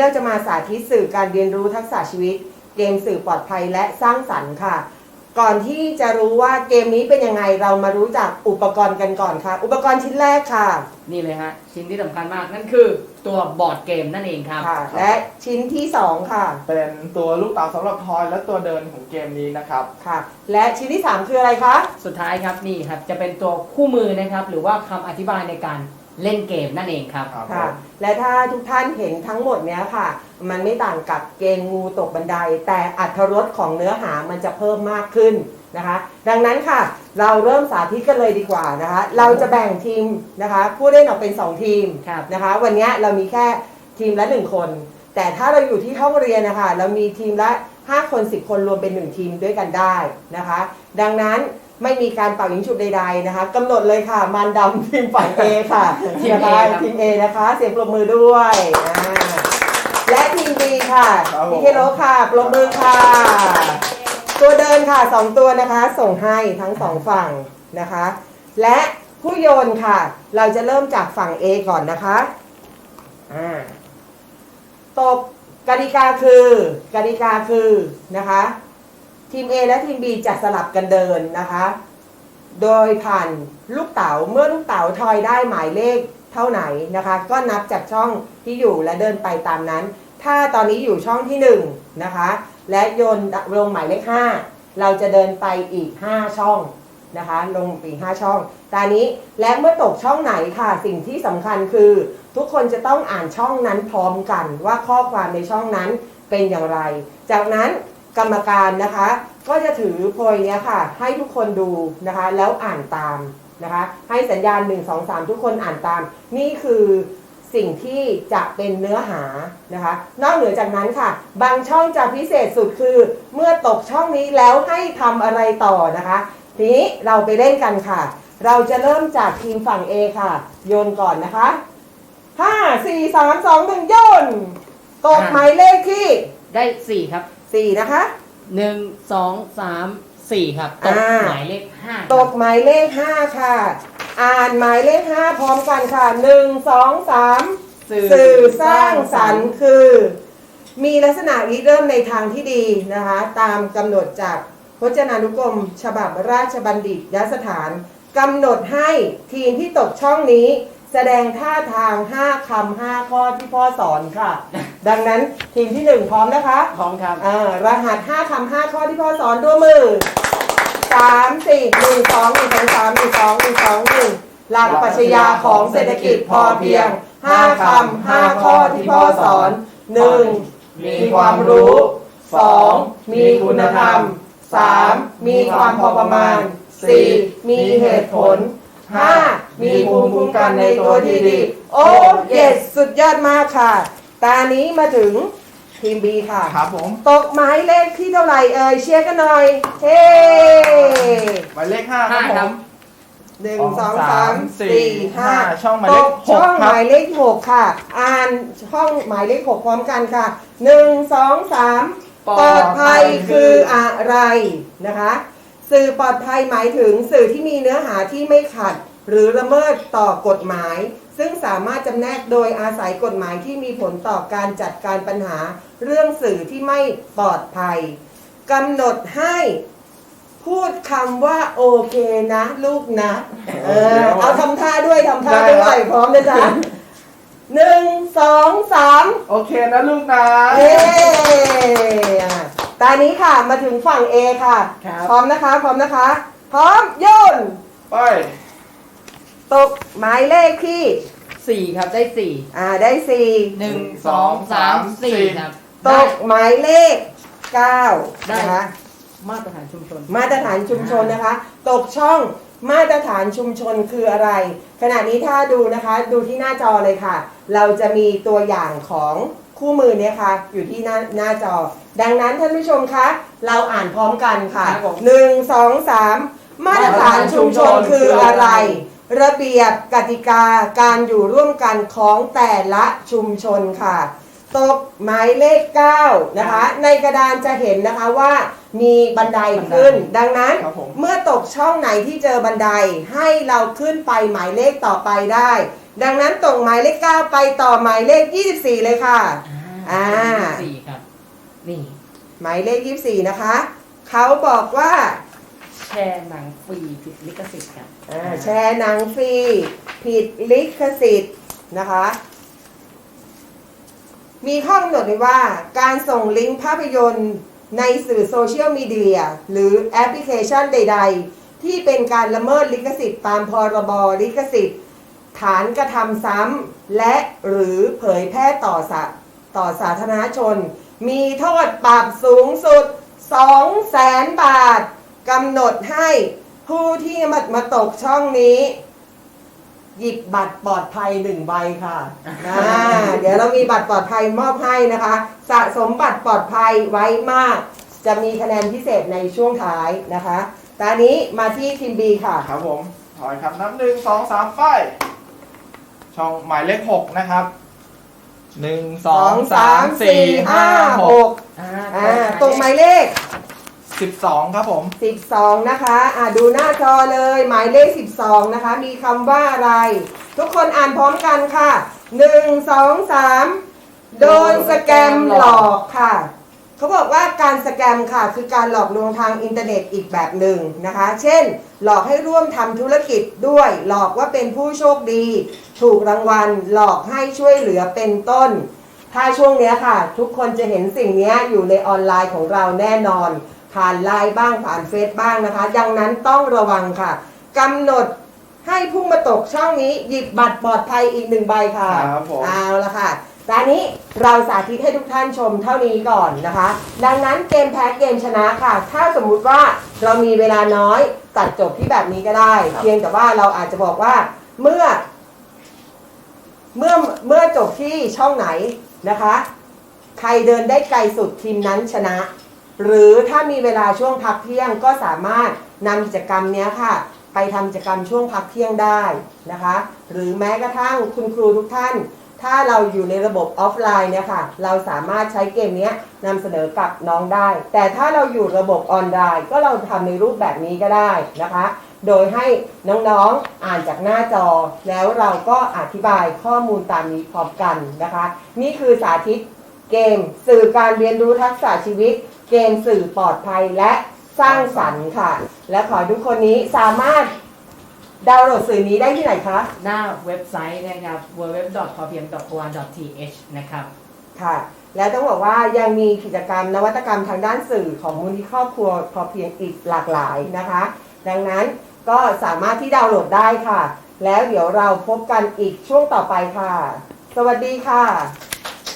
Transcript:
เราจะมาสาธิตสื่อการเรียนรู้ทักษะชีวิต เกมสื่อปลอดภัยและสร้างสรรค์ค่ะ ก่อนที่จะรู้ว่าเกมนี้เป็นยังไงเรามารู้จักอุปกรณ์กันก่อนค่ะ อุปกรณ์ชิ้นแรกค่ะนี่เลยฮะชิ้นที่สำคัญมากนั่นคือตัวบอร์ดเกมนั่นเองครับ ค่ะ และชิ้นที่สองค่ะเป็นตัวลูกเต๋าสำหรับทอยและตัวเดินของเกมนี้นะครับ ค่ะ และชิ้นที่สามคืออะไรคะ สุดท้ายครับนี่ครับจะเป็นตัวคู่มือนะครับ หรือว่าคำอธิบายในการ เล่นเกมนั่นเองครับ ครับ ค่ะ และถ้าทุกท่านเห็นทั้งหมดเนี้ยค่ะ มันไม่ต่างกับเกมงูตกบันได แต่อัตรสของเนื้อหามันจะเพิ่มมากขึ้นนะคะ ดังนั้นค่ะ เราเริ่มสาธิตกันเลยดีกว่านะคะ เราจะแบ่งทีมนะคะผู้เล่นออกเป็น 2 ทีมครับ นะคะ วันเนี้ยเรามีแค่ทีมละ 1 คน แต่ถ้าเราอยู่ที่ห้องเรียนนะคะเรามีทีมละ 5 คน 10 คนรวมเป็น 1 ทีมด้วยกันได้นะคะ ดังนั้น ไม่มีการเป่ายิงฉุบใดๆนะคะกำหนดเลยค่ะ มารดำทีมฝ่าย A ค่ะทีม A นะคะครับ ทีม A นะคะ เสียงปรบมือด้วยอ่าและทีม B ค่ะครับผม พี่เคโลค่ะปรบมือค่ะ ตัวเดินค่ะสองตัวนะคะ ส่งให้ทั้งสองฝั่งนะคะ และผู้โยนค่ะ เราจะเริ่มจากฝั่ง A ก่อนนะคะอ่าตบกติกาคือกติกาคือนะคะ ทีม A และทีม B จะสลับกันเดินนะคะ โดยผ่านลูกเต๋าเมื่อลูกเต๋าทอยได้หมายเลขเท่าไหนนะคะ ก็นับจากช่องที่อยู่และเดินไปตามนั้น ถ้าตอนนี้อยู่ช่องที่1นะคะ และโยนลงหมายเลข 5 เราจะเดินไปอีก 5 ช่องนะคะ ลงปอีก 5 ช่องตอนนี้และเมื่อตกช่องไหนค่ะ สิ่งที่สำคัญคือ ทุกคนจะต้องอ่านช่องนั้นพร้อมกันว่าข้อความในช่องนั้นเป็นอย่างไร จากนั้น กรรมการนะคะ ก็จะถือโพยเนี้ยค่ะ ให้ทุกคนดูนะคะ แล้วอ่านตามนะคะ ให้สัญญาณ 1 2 3 ทุกคนอ่านตาม นี่คือสิ่งที่จะเป็นเนื้อหานะคะ นอกเหนือจากนั้นค่ะ บางช่องจะพิเศษสุดคือ เมื่อตกช่องนี้แล้วให้ทำอะไรต่อนะคะ ทีนี้เราไปเล่นกันค่ะ เราจะเริ่มจากทีมฝั่ง A ค่ะ โยนก่อนนะคะ 5 4 3 2 1 โยน ตกอ่าหมายเลขที่ได้สี่ครับ 4นะคะ หนึ่งสองสามสี่ครับตกอ่า หมายเลขห้าตกหมายเลข5ค่ะ อ่านหมายเลข5พร้อมกันค่ะ1 2 3สื่อสร้างสรรค์คือ มีลักษณะริเริ่มในทางที่ดีนะคะ ตามกำหนดจากพจนานุกรม ฉบับราชบัณฑิตยสถานกำหนดให้ทีมที่ตกช่องนี้ แสดงท่าทาง 5คำ5ข้อที่พ่อสอนค่ะ ดังนั้นทีมที่1พร้อมนะคะพร้อมครับ อ่ารหัส5คำ5ข้อที่พ่อสอนด้วยมือ 3 4 1 2 1 2 3 1 2 1 2 1 หลักปรัชญาของเศรษฐกิจพอเพียง 5 คำ 5 ข้อที่พ่อสอน 1. มีความรู้ 2. มีคุณธรรม 3. มีความพอประมาณ 4. มีเหตุผล 5. มีภูมิคุ้มกันในตัวที่ดี โอ้ เยส สุดยอดมากค่ะ ตานี้มาถึงทีม B ค่ะ ครับผม ตกหมายเลขที่เท่าไหร่เอ่ยเชียร์กันหน่อย เฮ้หมายเลขห้าครับห้าผครับ ม หนึ่งสองสามสี่ห้าช่องหมายตเลขกหช่กองคหรับ มายเลขหกค่ะ อ่านช่องหมายเลขหกพร้อมกันค่ะหนึ่งสองสามปลอดภัยคืออะไรนะคะ สื่อปลอดภัยหมายถึงสื่อที่มีเนื้อหาที่ไม่ขัด หรือละเมิดต่อกฎหมาย ซึ่งสามารถจำแนกโดยอาศัยกฎหมายที่มีผลต่อการจัดการปัญหาเรื่องสื่อที่ไม่ปลอดภัยกำหนดให้พูดคำว่าโอเคนะ ลูกนะ เออเอาทำท่าด้วยทำท่าด้วยพร้อมนะจ๊ะหนึ่งสองสามโอเคนะลูกนะเย้อะตอนนี้ค่ะมาถึงฝั่ง A ค่ะครับพร้อมนะคะ พร้อมนะคะ พร้อมโยนไป ตกหมายเลขที่สี่ครับได้สี่อ่าได้สี่หนึ่งสองสามสี่ครับตได้กหมายเลขเก้าได้นะคะมาตรฐานชุมชน มาตรฐานชุมชนนะคะ ตกช่องมาตรฐานชุมชนคืออะไร ขณะนี้ถ้าดูนะคะดูที่หน้าจอเลยค่ะ เราจะมีตัวอย่างของคู่มือเนี่ยค่ะ อยู่ที่หน้าหน้าจอ ดังนั้นท่านผู้ชมคะ เราอ่านพร้อมกันค่ะครับผมหนึ่งสองสามมาตรฐานชุมชนคืออะไร ระเบียบกติกาการอยู่ร่วมกันของแต่ละชุมชนค่ะตกหมายเลข 9 นะคะ ในกระดานจะเห็นนะคะว่ามีบันไดขึ้น ดังนั้นครับผมเมื่อตกช่องไหนที่เจอบันไดให้เราขึ้นไปหมายเลขต่อไปได้ ดังนั้นตกหมายเลข 9 ไปต่อหมายเลข 24 เลยค่ะอ่าอ่าสี่ครับนี่หมายเลข 24 นะคะ เขาบอกว่า แชร์หนังฟรีผิดลิขสิทธิ์ครับอ่าแชร์หนังฟรี ผิดลิขสิทธิ์นะคะ มีข้อกำหนดไว้ว่าการส่งลิงก์ภาพยนตร์ในสื่อโซเชียลมีเดียหรือแอปพลิเคชันใด ๆ ที่เป็นการละเมิดลิขสิทธิ์ตามพรบลิขสิทธิ์ ฐานกระทำซ้ำและหรือเผยแพร่ต่อสาต่อสาธารณชน มีโทษปรับสูงสุด2แสนบาท กำหนดให้ผู้ที่มามาตกช่องนี้ หยิบบัตรปลอดภัยหนึ่งใบค่ะอ่าเดี๋ยวเรามีบัตรปลอดภัยมอบให้นะคะ สะสมบัตรปลอดภัยไว้มาก จะมีคะแนนพิเศษในช่วงท้ายนะคะตอนนี้มาที่ทีมบีค่ะ ครับผมถอยครับนับหนึ่งสองสามไปช่องหมายเลขหกนะครับหนึ่งสองสามสี่ห้าหกอ่าอ่าตรงหมายเลข สิบสองครับผม 12 นะคะอ่าดูหน้าจอเลย หมายเลข 12 นะคะ มีคำว่าอะไร ทุกคนอ่านพร้อมกันค่ะ 1 2 3 โดนสแกมหลอกค่ะ เขาบอกว่าการสแกมค่ะ คือการหลอกลวงทางอินเทอร์เน็ตอีกแบบหนึ่งนะคะ เช่น หลอกให้ร่วมทำธุรกิจด้วย หลอกว่าเป็นผู้โชคดี ถูกรางวัล หลอกให้ช่วยเหลือเป็นต้น ถ้าช่วงเนี้ยค่ะ ทุกคนจะเห็นสิ่งเนี้ยอยู่ในออนไลน์ของเราแน่นอน ผ่านไลน์บ้างผ่านเฟซบ้างนะคะ ดังนั้นต้องระวังค่ะกำหนดให้ผู้มาตกช่องนี้หยิบบัตรปลอดภัยอีกหนึ่งใบค่ะครับผม เอาละค่ะตอนนี้เราสาธิตให้ทุกท่านชมเท่านี้ก่อนนะคะ ดังนั้นเกมแพ้เกมชนะค่ะ ถ้าสมมุติว่าเรามีเวลาน้อยตัดจบที่แบบนี้ก็ได้ครับเพียงแต่ว่าเราอาจจะบอกว่าเมื่อ เมื่อเมื่อจบที่ช่องไหนนะคะ ใครเดินได้ไกลสุดทีมนั้นชนะ หรือถ้ามีเวลาช่วงพักเที่ยงก็สามารถนำกิจกรรมนี้ค่ะ ไปทำกิจกรรมช่วงพักเที่ยงได้นะคะ หรือแม้กระทั่งคุณครูทุกท่าน ถ้าเราอยู่ในระบบออฟไลน์เนี่ยค่ะ เราสามารถใช้เกมนี้นำเสนอกับน้องได้ แต่ถ้าเราอยู่ระบบออนไลน์ ก็เราทำในรูปแบบนี้ก็ได้นะคะ โดยให้น้องๆอ่านจากหน้าจอ แล้วเราก็อธิบายข้อมูลตามนี้พร้อมกันนะคะ นี่คือสาธิต เกมสื่อการเรียนรู้ทักษะชีวิต เกมสื่อปลอดภัยและสร้างสรรค์ค่ะ และขอให้ทุกคนนี้สามารถดาวน์โหลดสื่อนี้ได้ที่ไหนคะ หน้าเว็บไซต์นะครับ www.pm.or.th นะครับ ค่ะ แล้วต้องบอกว่ายังมีกิจกรรมนวัตกรรมทางด้านสื่อของมูลนิธิครอบครัวพอเพียงอีกหลากหลายนะคะ ดังนั้นก็สามารถที่ดาวน์โหลดได้ค่ะ แล้วเดี๋ยวเราพบกันอีกช่วงต่อไปค่ะ สวัสดีค่ะ